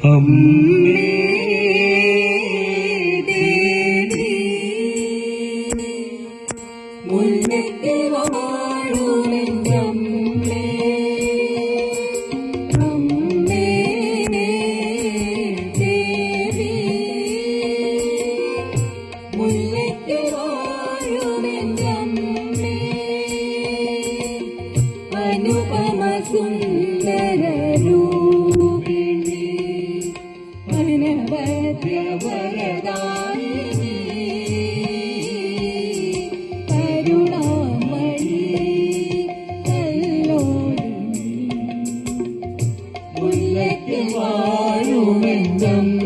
Um. sao yêu mình đầm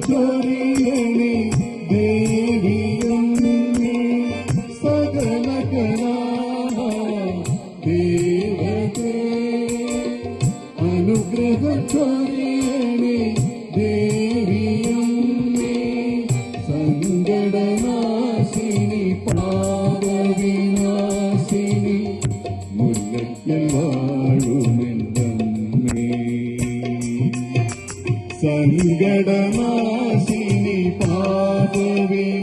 അനുഗ്രഹത്തൊറിയണി ദേവിയെന്നെ സകല ദേവതേ അനുഗ്രഹത്തൊറിയണി गडनासिनि पापविनाशिनि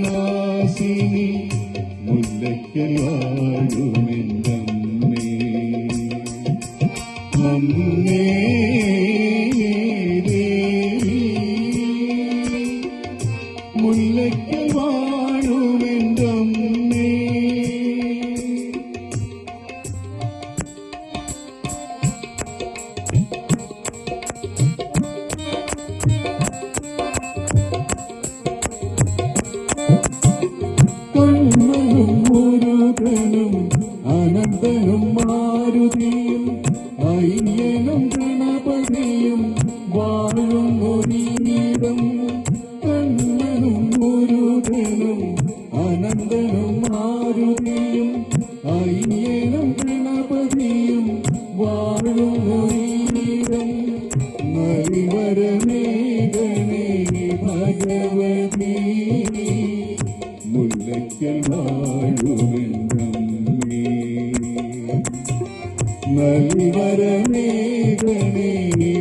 നൽവരമേകണേ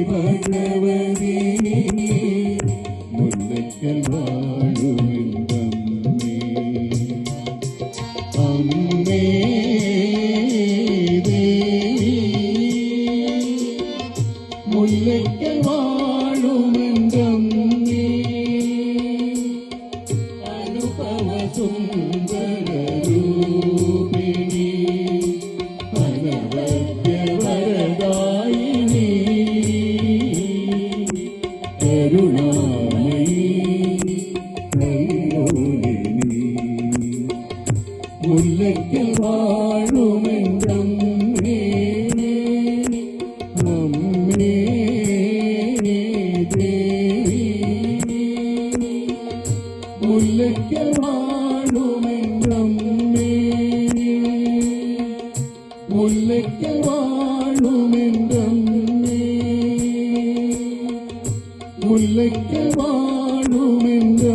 Bhagavathi. Oh, no. முன்னைக்கு வாழும் என்றே முல்லைக்கு வாழும் என்றே